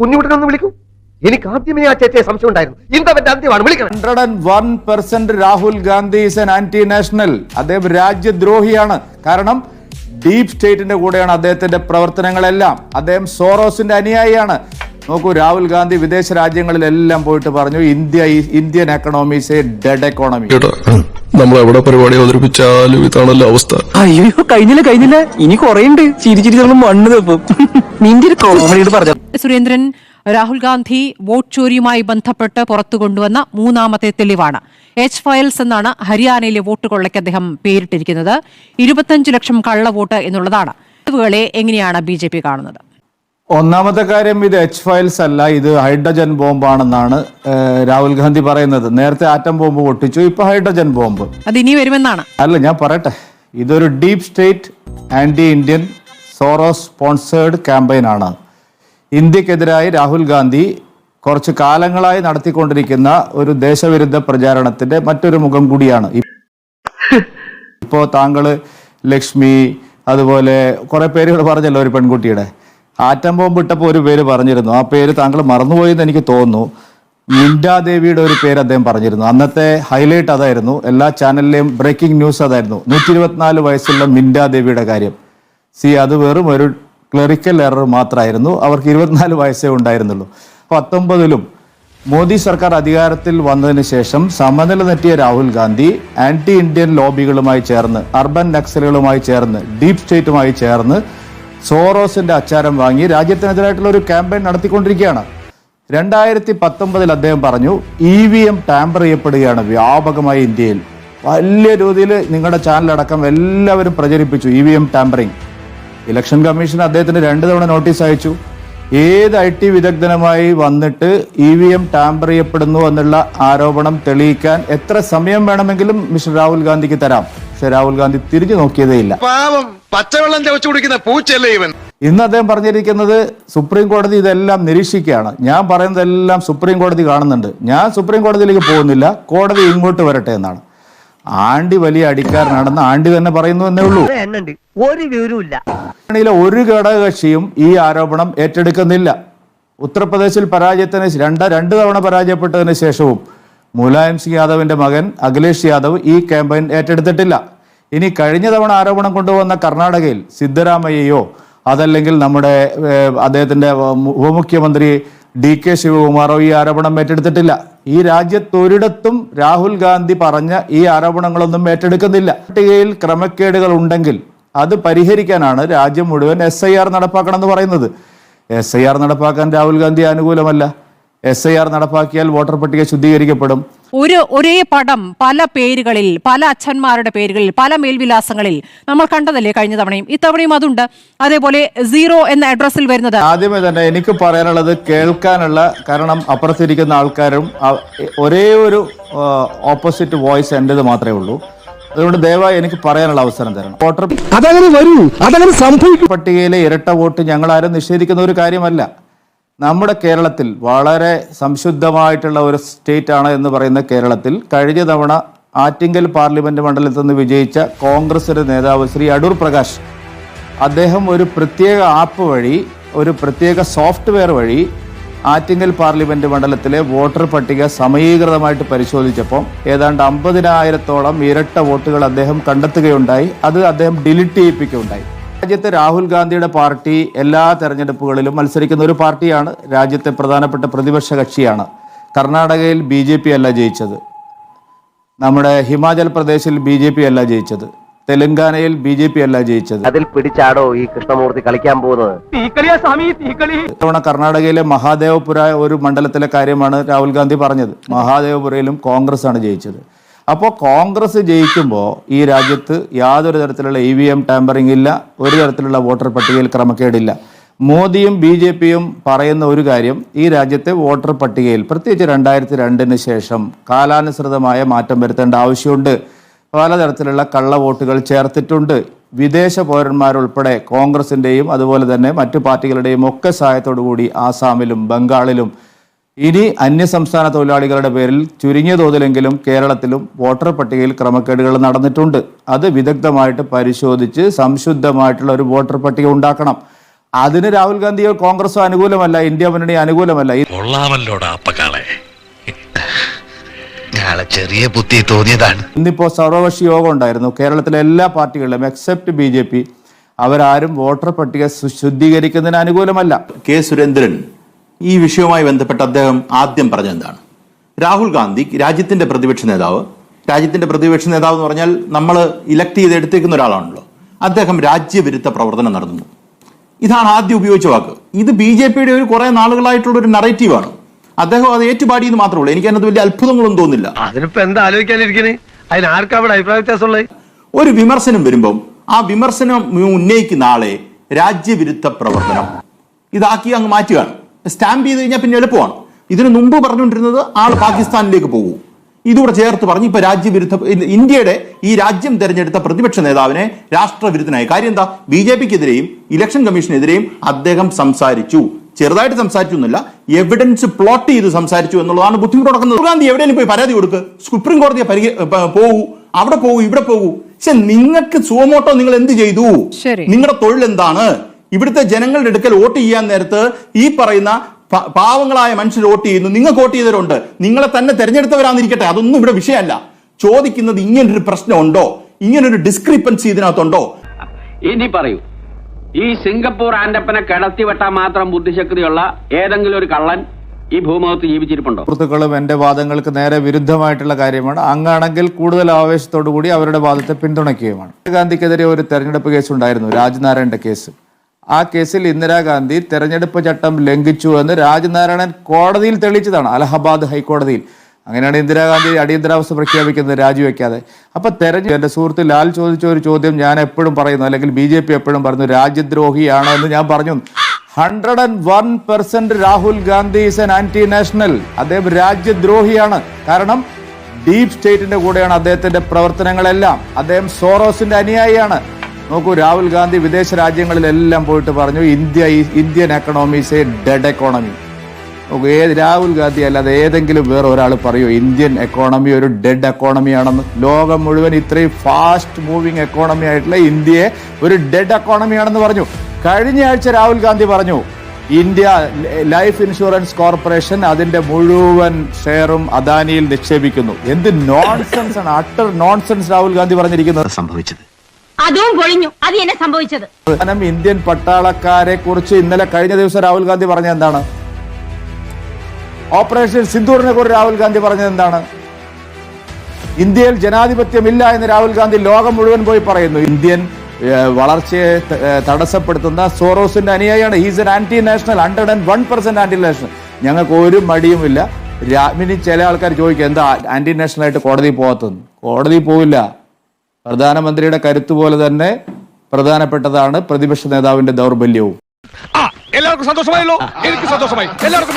കുഞ്ഞുകുട്ടനൊന്ന് വിളിക്കൂ. എനിക്ക് ആദ്യമേ ആ ചേച്ചിയെ സംശയം ഉണ്ടായിരുന്നു. ഇന്നവന്റെ അന്ത്യമാണ്. വിളിക്കണം. Hundred and one percent Rahul Gandhi is an anti national അദ്ദേഹം രാജ്യദ്രോഹിയാണ്. കാരണം ഡീപ് സ്റ്റേറ്റിന്റെ കൂടെയാണ് അദ്ദേഹത്തിന്റെ പ്രവർത്തനങ്ങളെല്ലാം. അദ്ദേഹം സോറോസിന്റെ അനുയായിയാണ്. നോക്കൂ രാഹുൽ ഗാന്ധി വിദേശ രാജ്യങ്ങളിലെല്ലാം പോയിട്ട് പറഞ്ഞു India Indian economy is a dead economy നമ്മൾ എവിടെ പരിപാടി അവതരിപ്പിച്ചാലും ഇതാണല്ലോ അവസ്ഥ. അയ്യോ കഴിഞ്ഞില്ല കഴിഞ്ഞില്ല. ഇനി കൊറേ ഉണ്ട് ചിരി ചിരി നമ്മൾ മണ്ണ് തപ്പും. സുരേന്ദ്രൻ രാഹുൽ ഗാന്ധി വോട്ട് ചോരിയുമായി ബന്ധപ്പെട്ട് പുറത്തു കൊണ്ടുവന്ന മൂന്നാമത്തെ തെളിവാണ്. എച്ച് ഫയൽസ് എന്നാണ് ഹരിയാനയിലെ വോട്ട് കൊള്ളയ്ക്ക് അദ്ദേഹം പേരിട്ടിരിക്കുന്നത്. ഇരുപത്തഞ്ച് ലക്ഷം കള്ള വോട്ട് എന്നുള്ളതാണ്. തെളിവുകളെ എങ്ങനെയാണ് ബി ജെ പി കാണുന്നത്? ഒന്നാമത്തെ കാര്യം ഇത് എച്ച് ഫയൽസ് അല്ല ഇത് ഹൈഡ്രജൻ ബോംബാണെന്നാണ് രാഹുൽ ഗാന്ധി പറയുന്നത്. നേരത്തെ ആറ്റം ബോംബ് പൊട്ടിച്ചു ഇപ്പൊ ഹൈഡ്രജൻ ബോംബ്. അത് ഇനി വരുമെന്നാണ്. അല്ല ഞാൻ പറയട്ടെ. ഇതൊരു deep state anti Indian Soros sponsored ക്യാമ്പയിനാണ്. ഇന്ത്യക്കെതിരായി രാഹുൽ ഗാന്ധി കുറച്ച് കാലങ്ങളായി നടത്തിക്കൊണ്ടിരിക്കുന്ന ഒരു ദേശവിരുദ്ധ പ്രചാരണത്തിന്റെ മറ്റൊരു മുഖം കൂടിയാണ്. ഇപ്പോ താങ്കൾ ലക്ഷ്മി അതുപോലെ കുറെ പേരുകൾ പറഞ്ഞല്ലോ ഒരു പെൺകുട്ടിയുടെ. ആറ്റം ബോംബ് ഇട്ടപ്പോൾ ഒരു പേര് പറഞ്ഞിരുന്നു. ആ പേര് താങ്കൾ മറന്നുപോയെന്ന് എനിക്ക് തോന്നുന്നു. മിൻഡാദേവിയുടെ ഒരു പേര് അദ്ദേഹം പറഞ്ഞിരുന്നു. അന്നത്തെ ഹൈലൈറ്റ് അതായിരുന്നു. എല്ലാ ചാനലിലെയും ബ്രേക്കിംഗ് ന്യൂസ് അതായിരുന്നു. നൂറ്റി ഇരുപത്തിനാല് വയസ്സുള്ള മിൻഡാദേവിയുടെ കാര്യം. സി അത് വെറും ഒരു ക്ലറിക്കൽ എറർ മാത്രമായിരുന്നു. അവർക്ക് ഇരുപത്തിനാല് വയസ്സേ ഉണ്ടായിരുന്നുള്ളൂ. പത്തൊമ്പതിലും മോദി സർക്കാർ അധികാരത്തിൽ വന്നതിന് ശേഷം സമനില നെറ്റിയ രാഹുൽ ഗാന്ധി ആന്റി ഇന്ത്യൻ ലോബികളുമായി ചേർന്ന് അർബൻ നക്സലുകളുമായി ചേർന്ന് ഡീപ് സ്റ്റേറ്റുമായി ചേർന്ന് സോറോസിന്റെ അച്ചാരം വാങ്ങി രാജ്യത്തിനെതിരായിട്ടുള്ള ഒരു ക്യാമ്പയിൻ നടത്തിക്കൊണ്ടിരിക്കുകയാണ്. രണ്ടായിരത്തി പത്തൊമ്പതിൽ അദ്ദേഹം പറഞ്ഞു ഇ വി എം ടാമ്പർ ചെയ്യപ്പെടുകയാണ് വ്യാപകമായി ഇന്ത്യയിൽ. വലിയ രീതിയിൽ നിങ്ങളുടെ ചാനലടക്കം എല്ലാവരും പ്രചരിപ്പിച്ചു E V M tampering election commission അദ്ദേഹത്തിന് രണ്ട് തവണ നോട്ടീസ് അയച്ചു. ഏത് ഐ ടി വിദഗ്ധനുമായി വന്നിട്ട് ഇ വി എം ടാമ്പർ ചെയ്യപ്പെടുന്നു എന്നുള്ള ആരോപണം തെളിയിക്കാൻ എത്ര സമയം വേണമെങ്കിലും മിസ്റ്റർ രാഹുൽ ഗാന്ധിക്ക് തരാം. പക്ഷെ രാഹുൽ ഗാന്ധി തിരിഞ്ഞു നോക്കിയതേ ഇല്ല. പാവം പച്ചവെള്ളം ചവച്ചു കുടിക്കുന്ന പൂച്ചല്ലേ ഇവൻ? ഇന്ന് അദ്ദേഹം പറഞ്ഞിരിക്കുന്നത് സുപ്രീം കോടതി ഇതെല്ലാം നിരീക്ഷിക്കുകയാണ്. ഞാൻ പറയുന്നതെല്ലാം സുപ്രീം കോടതി കാണുന്നുണ്ട്. ഞാൻ സുപ്രീം കോടതിയിലേക്ക് പോകുന്നില്ല. കോടതി ഇങ്ങോട്ട് വരട്ടെ എന്നാണ്. ആണ്ടി വലിയ അടിക്കാരനാണെന്ന് ആണ്ടി തന്നെ പറയുന്നു എന്നേ ഉള്ളൂ. ഒരു വിവരവുമില്ല ഒരു ഘടകകക്ഷിയും ഈ ആരോപണം ഏറ്റെടുക്കുന്നില്ല. ഉത്തർപ്രദേശിൽ പരാജയത്തിന് രണ്ട രണ്ട് തവണ പരാജയപ്പെട്ടതിന് ശേഷവും മുലായം സിംഗ് യാദവിന്റെ മകൻ അഖിലേഷ് യാദവ് ഈ ക്യാമ്പയിൻ ഏറ്റെടുത്തിട്ടില്ല. ഇനി കഴിഞ്ഞ തവണ ആരോപണം കൊണ്ടുവന്ന കർണാടകയിൽ സിദ്ധരാമയ്യയോ അതല്ലെങ്കിൽ നമ്മുടെ അദ്ദേഹത്തിന്റെ ഉപമുഖ്യമന്ത്രി ഡി കെ ശിവകുമാറോ ഈ ആരോപണം ഏറ്റെടുത്തിട്ടില്ല. ഈ രാജ്യത്തൊരിടത്തും രാഹുൽ ഗാന്ധി പറഞ്ഞ ഈ ആരോപണങ്ങളൊന്നും ഏറ്റെടുക്കുന്നില്ല. പട്ടികയിൽ ക്രമക്കേടുകൾ ഉണ്ടെങ്കിൽ അത് പരിഹരിക്കാനാണ് രാജ്യം മുഴുവൻ എസ് ഐ ആർ നടപ്പാക്കണമെന്ന് പറയുന്നത്. എസ് ഐ ആർ നടപ്പാക്കാൻ രാഹുൽ ഗാന്ധി അനുകൂലമല്ല. എസ് ഐ ആർ നടപ്പാക്കിയാൽ വോട്ടർ പട്ടിക ശുദ്ധീകരിക്കപ്പെടും. ഒരു ഒരേ പടം പല പേരുകളിൽ പല അച്ഛന്മാരുടെ പേരുകളിൽ പല മേൽവിലാസങ്ങളിൽ നമ്മൾ കണ്ടതല്ലേ കഴിഞ്ഞ തവണയും? ഇത്തവണയും അതുണ്ട്. അതേപോലെ സീറോ എന്ന അഡ്രസ്സിൽ വരുന്നത്. ആദ്യമേ തന്നെ എനിക്ക് പറയാനുള്ളത് കേൾക്കാനുള്ള കാരണം അപ്പുറത്തിരിക്കുന്ന ആൾക്കാരും ഒരേ ഒരു ഓപ്പോസിറ്റ് വോയിസ് എന്റെത് മാത്രമേ ഉള്ളൂ. അതുകൊണ്ട് ദയവായി എനിക്ക് പറയാനുള്ള അവസരം തരണം. വോട്ടർ അതങ്ങനെ വരൂ. അതങ്ങനെ സംഭവിക്കും. പട്ടികയിലെ ഇരട്ട വോട്ട് ഞങ്ങൾ ആരും നിഷേധിക്കുന്ന ഒരു കാര്യമല്ല. നമ്മുടെ കേരളത്തിൽ വളരെ സംശുദ്ധമായിട്ടുള്ള ഒരു സ്റ്റേറ്റ് ആണ് എന്ന് പറയുന്ന കേരളത്തിൽ കഴിഞ്ഞ തവണ ആറ്റിങ്കൽ പാർലമെന്റ് മണ്ഡലത്തിൽ നിന്ന് വിജയിച്ച കോൺഗ്രസിന്റെ നേതാവ് ശ്രീ അടൂർ പ്രകാശ് അദ്ദേഹം ഒരു പ്രത്യേക ആപ്പ് വഴി ഒരു പ്രത്യേക സോഫ്റ്റ്വെയർ വഴി ആറ്റിങ്ങൽ പാർലമെന്റ് മണ്ഡലത്തിലെ വോട്ടർ പട്ടിക സമീകൃതമായിട്ട് പരിശോധിച്ചപ്പോൾ ഏതാണ്ട് അമ്പതിനായിരത്തോളം ഇരട്ട വോട്ടുകൾ അദ്ദേഹം കണ്ടെത്തുകയുണ്ടായി. അത് അദ്ദേഹം ഡിലീറ്റ് ചെയ്യിപ്പിക്കുകയുണ്ടായി. രാജ്യത്തെ രാഹുൽ ഗാന്ധിയുടെ പാർട്ടി എല്ലാ തെരഞ്ഞെടുപ്പുകളിലും മത്സരിക്കുന്ന ഒരു പാർട്ടിയാണ്. രാജ്യത്തെ പ്രധാനപ്പെട്ട പ്രതിപക്ഷ കക്ഷിയാണ്. കർണാടകയിൽ ബി ജെ പി അല്ല ജയിച്ചത്. നമ്മുടെ ഹിമാചൽ പ്രദേശിൽ ബി ജെ പി അല്ല ജയിച്ചത്. തെലങ്കാനയിൽ ബി ജെ പി അല്ല ജയിച്ചത്. അതിൽ പിടിച്ചാടോ ഈ കൃഷ്ണമൂർത്തി കളിക്കാൻ പോകുന്നത്? ഇത്തവണ കർണാടകയിലെ മഹാദേവപുര ഒരു മണ്ഡലത്തിലെ കാര്യമാണ് രാഹുൽ ഗാന്ധി പറഞ്ഞത്. മഹാദേവപുരയിലും കോൺഗ്രസ് ആണ് ജയിച്ചത്. അപ്പോൾ കോൺഗ്രസ് ജയിക്കുമ്പോൾ ഈ രാജ്യത്ത് യാതൊരു തരത്തിലുള്ള ഇ വി എം ടാമ്പറിംഗ് ഇല്ല ഒരു തരത്തിലുള്ള വോട്ടർ പട്ടികയിൽ ക്രമക്കേടില്ല. മോദിയും ബി ജെ പിയും പറയുന്ന ഒരു കാര്യം ഈ രാജ്യത്തെ വോട്ടർ പട്ടികയിൽ പ്രത്യേകിച്ച് രണ്ടായിരത്തി രണ്ടിന് ശേഷം കാലാനുസൃതമായ മാറ്റം വരുത്തേണ്ട ആവശ്യമുണ്ട്. പലതരത്തിലുള്ള കള്ള വോട്ടുകൾ ചേർത്തിട്ടുണ്ട്. വിദേശ പൗരന്മാരുൾപ്പെടെ കോൺഗ്രസിന്റെയും അതുപോലെ തന്നെ മറ്റു പാർട്ടികളുടെയും ഒക്കെ സഹായത്തോടു കൂടി ആസാമിലും ബംഗാളിലും ഇനി അന്യസംസ്ഥാന തൊഴിലാളികളുടെ പേരിൽ ചുരുങ്ങിയ തോതിലെങ്കിലും കേരളത്തിലും വോട്ടർ പട്ടികയിൽ ക്രമക്കേടുകൾ നടന്നിട്ടുണ്ട്. അത് വിദഗ്ധമായിട്ട് പരിശോധിച്ച് സംശുദ്ധമായിട്ടുള്ള ഒരു വോട്ടർ പട്ടിക ഉണ്ടാക്കണം. അതിന് രാഹുൽ ഗാന്ധിയോ കോൺഗ്രസോ അനുകൂലമല്ല ഇന്ത്യ മുന്നണി അനുകൂലമല്ല. കൊള്ളാമല്ലോടാ അപ്പക്കാളെ. ഞാളെ ചെറിയ ബുദ്ധി തോന്നിയതാണ്. ഇന്നിപ്പോ സർവകക്ഷി യോഗം ഉണ്ടായിരുന്നു. കേരളത്തിലെ എല്ലാ പാർട്ടികളിലും എക്സെപ്റ്റ് ബി ജെ പി അവരാരും വോട്ടർ പട്ടിക ശുദ്ധീകരിക്കുന്നതിന് അനുകൂലമല്ല. കെ സുരേന്ദ്രൻ ഈ വിഷയവുമായി ബന്ധപ്പെട്ട് അദ്ദേഹം ആദ്യം പറഞ്ഞ എന്താണ്? രാഹുൽ ഗാന്ധി രാജ്യത്തിന്റെ പ്രതിപക്ഷ നേതാവ്. രാജ്യത്തിന്റെ പ്രതിപക്ഷ നേതാവ് എന്ന് പറഞ്ഞാൽ നമ്മൾ ഇലക്ട് ചെയ്ത് എടുത്തേക്കുന്ന ഒരാളാണല്ലോ. അദ്ദേഹം രാജ്യവിരുദ്ധ പ്രവർത്തനം നടത്തുന്നു. ഇതാണ് ആദ്യം ഉപയോഗിച്ച വാക്ക്. ഇത് ബി ജെ പിയുടെ ഒരു കുറെ നാളുകളായിട്ടുള്ള ഒരു നറേറ്റീവാണ് അദ്ദേഹം അത് ഏറ്റുപാടിയെന്ന് മാത്രമേ ഉള്ളൂ. എനിക്ക് അതിനകത്ത് വലിയ അത്ഭുതങ്ങളൊന്നും തോന്നില്ല അതിനിപ്പോ എന്താ ആലോചിക്കാനിരിക്കണേ? അതിന് അഭിപ്രായ വ്യത്യാസമുള്ളത്? ഒരു വിമർശനം വരുമ്പം ആ വിമർശനം ഉന്നയിക്കുന്ന ആളെ രാജ്യവിരുദ്ധ പ്രവർത്തനം. ഇതാക്കി അങ്ങ് മാറ്റുകയാണ്. സ്റ്റാമ്പ് ചെയ്ത് കഴിഞ്ഞാൽ പിന്നെ എളുപ്പമാണ്. ഇതിനു മുമ്പ് പറഞ്ഞുകൊണ്ടിരുന്നത് ആൾ പാകിസ്ഥാനിലേക്ക് പോകും. ഇതുകൂടെ ചേർത്ത് പറഞ്ഞ് ഇപ്പൊ രാജ്യവിരുദ്ധ ഇന്ത്യയുടെ ഈ രാജ്യം തെരഞ്ഞെടുത്ത പ്രതിപക്ഷ നേതാവിനെ രാഷ്ട്രവിരുദ്ധനായി. കാര്യം എന്താ? ബി ജെ പിക്കെതിരെയും ഇലക്ഷൻ കമ്മീഷനെതിരെയും അദ്ദേഹം സംസാരിച്ചു. ചെറുതായിട്ട് സംസാരിച്ചു എന്നല്ല എവിഡൻസ് പ്ലോട്ട് ചെയ്ത് സംസാരിച്ചു എന്നുള്ളതാണ് ബുദ്ധിമുട്ട് നടക്കുന്നത്. ഗാന്ധി എവിടെയെങ്കിലും പോയി പരാതി കൊടുക്ക്. സുപ്രീം കോടതിയെ പരി പോകൂ. അവിടെ പോകൂ ഇവിടെ പോകൂ. പക്ഷെ നിങ്ങൾക്ക് സുഖമോട്ടോ നിങ്ങൾ എന്ത് ചെയ്തു. നിങ്ങളുടെ തൊഴിൽ എന്താണ് ഇവിടുത്തെ ജനങ്ങളുടെ അടുക്കൽ വോട്ട് ചെയ്യാൻ നേരത്ത് ഈ പറയുന്ന പാവങ്ങളായ മനുഷ്യർ വോട്ട് ചെയ്യുന്നു. നിങ്ങൾക്ക് വോട്ട് ചെയ്തവരുണ്ട്. നിങ്ങളെ തന്നെ തെരഞ്ഞെടുത്തവരാന്നിരിക്കട്ടെ. അതൊന്നും ഇവിടെ വിഷയമല്ല. ചോദിക്കുന്നത് ഇങ്ങനൊരു പ്രശ്നമുണ്ടോ? ഇങ്ങനൊരു ഡിസ്ക്രിപ്പൻസി ഇതിനകത്തുണ്ടോ? ഇനി പറയൂ. ഈ സിംഗപ്പൂർ ആൻഡപ്പനെ കിടത്തി വെട്ടാൻ മാത്രം ബുദ്ധിശക്തിയുള്ള ഏതെങ്കിലും ഒരു കള്ളൻ ഈ ഭൂമുഖത്ത് ജീവിച്ചിരിപ്പുണ്ടോ? സുഹൃത്തുക്കളും എന്റെ വാദങ്ങൾക്ക് നേരെ വിരുദ്ധമായിട്ടുള്ള കാര്യമാണ്. അങ്ങാണെങ്കിൽ കൂടുതൽ ആവേശത്തോടു കൂടി അവരുടെ വാദത്തെ പിന്തുണയ്ക്കുകയുമാണ്. ഗാന്ധിക്കെതിരെ ഒരു തെരഞ്ഞെടുപ്പ് കേസ് ഉണ്ടായിരുന്നു രാജ്നാരായണന്റെ കേസ്. ആ കേസിൽ ഇന്ദിരാഗാന്ധി തെരഞ്ഞെടുപ്പ് ചട്ടം ലംഘിച്ചു എന്ന് രാജനാരായണൻ കോടതിയിൽ തെളിയിച്ചതാണ് അലഹബാദ് ഹൈക്കോടതിയിൽ. അങ്ങനെയാണ് ഇന്ദിരാഗാന്ധി അടിയന്തരാവസ്ഥ പ്രഖ്യാപിക്കുന്നത് രാജിവെക്കാതെ. അപ്പൊ തെരഞ്ഞെടുപ്പ് എന്റെ സുഹൃത്ത് ലാൽ ചോദിച്ച ഒരു ചോദ്യം ഞാൻ എപ്പോഴും പറയുന്നു അല്ലെങ്കിൽ ബി ജെ പി എപ്പോഴും പറഞ്ഞു രാജ്യദ്രോഹിയാണ് എന്ന് ഞാൻ പറഞ്ഞു. Hundred and one percent Rahul Gandhi is an anti national അദ്ദേഹം രാജ്യദ്രോഹിയാണ്. കാരണം ഡീപ് സ്റ്റേറ്റിന്റെ കൂടെയാണ് അദ്ദേഹത്തിന്റെ പ്രവർത്തനങ്ങളെല്ലാം. അദ്ദേഹം സോറോസിന്റെ അനുയായിയാണ്. നോക്കൂ രാഹുൽ ഗാന്ധി വിദേശ രാജ്യങ്ങളിലെല്ലാം പോയിട്ട് പറഞ്ഞു India Indian economy is a dead economy നോക്കൂ ഏത് രാഹുൽ ഗാന്ധി അല്ലാതെ ഏതെങ്കിലും വേറെ ഒരാൾ പറയൂ ഇന്ത്യൻ എക്കോണമി ഒരു ഡെഡ് എക്കോണമി ആണെന്ന്. ലോകം മുഴുവൻ ഇത്രയും ഫാസ്റ്റ് മൂവിങ് എക്കോണമി ആയിട്ടുള്ള ഇന്ത്യയെ ഒരു ഡെഡ് എക്കോണമി ആണെന്ന് പറഞ്ഞു. കഴിഞ്ഞ ആഴ്ച രാഹുൽ ഗാന്ധി പറഞ്ഞു ഇന്ത്യ ലൈഫ് ഇൻഷുറൻസ് കോർപ്പറേഷൻ അതിന്റെ മുഴുവൻ ഷെയറും അദാനിയിൽ നിക്ഷേപിക്കുന്നു. എന്ത് നോൺസെൻസ് ആണ് അട്ടർ നോൺസെൻസ് രാഹുൽ ഗാന്ധി പറഞ്ഞിരിക്കുന്നത്. സംഭവിച്ചത്. അതും പൊളിഞ്ഞു. അത് എന്നെ സംഭവിച്ചത്. ഇന്ത്യൻ പട്ടാളക്കാരെ കുറിച്ച് ഇന്നലെ കഴിഞ്ഞ ദിവസം രാഹുൽ ഗാന്ധി പറഞ്ഞ എന്താണ്? ഓപ്പറേഷൻ സിന്ദൂറിനെ കുറിച്ച് രാഹുൽ ഗാന്ധി പറഞ്ഞത് എന്താണ്? ഇന്ത്യയിൽ ജനാധിപത്യമില്ല എന്ന് രാഹുൽ ഗാന്ധി ലോകം മുഴുവൻ പോയി പറയുന്നു. ഇന്ത്യൻ വളർച്ചയെ തടസ്സപ്പെടുത്തുന്ന സോറോസിന്റെ അനുയായിയാണ്. He's an anti national hundred and one percent anti national ഞങ്ങൾക്ക് ഒരു മടിയുമില്ല ഇനി ചില ആൾക്കാർ ചോദിക്കും എന്താ ആന്റി നാഷണൽ ആയിട്ട് കോടതി പോകാത്തതെന്ന് കോടതി പോവില്ല. പ്രധാനമന്ത്രിയുടെ കരുത്ത് പോലെ തന്നെ പ്രധാനപ്പെട്ടതാണ് പ്രതിപക്ഷ നേതാവിന്റെ ദൗർബല്യവും. എല്ലാവർക്കും സന്തോഷമായല്ലോ. എനിക്ക് സന്തോഷമായി. എല്ലാവർക്കും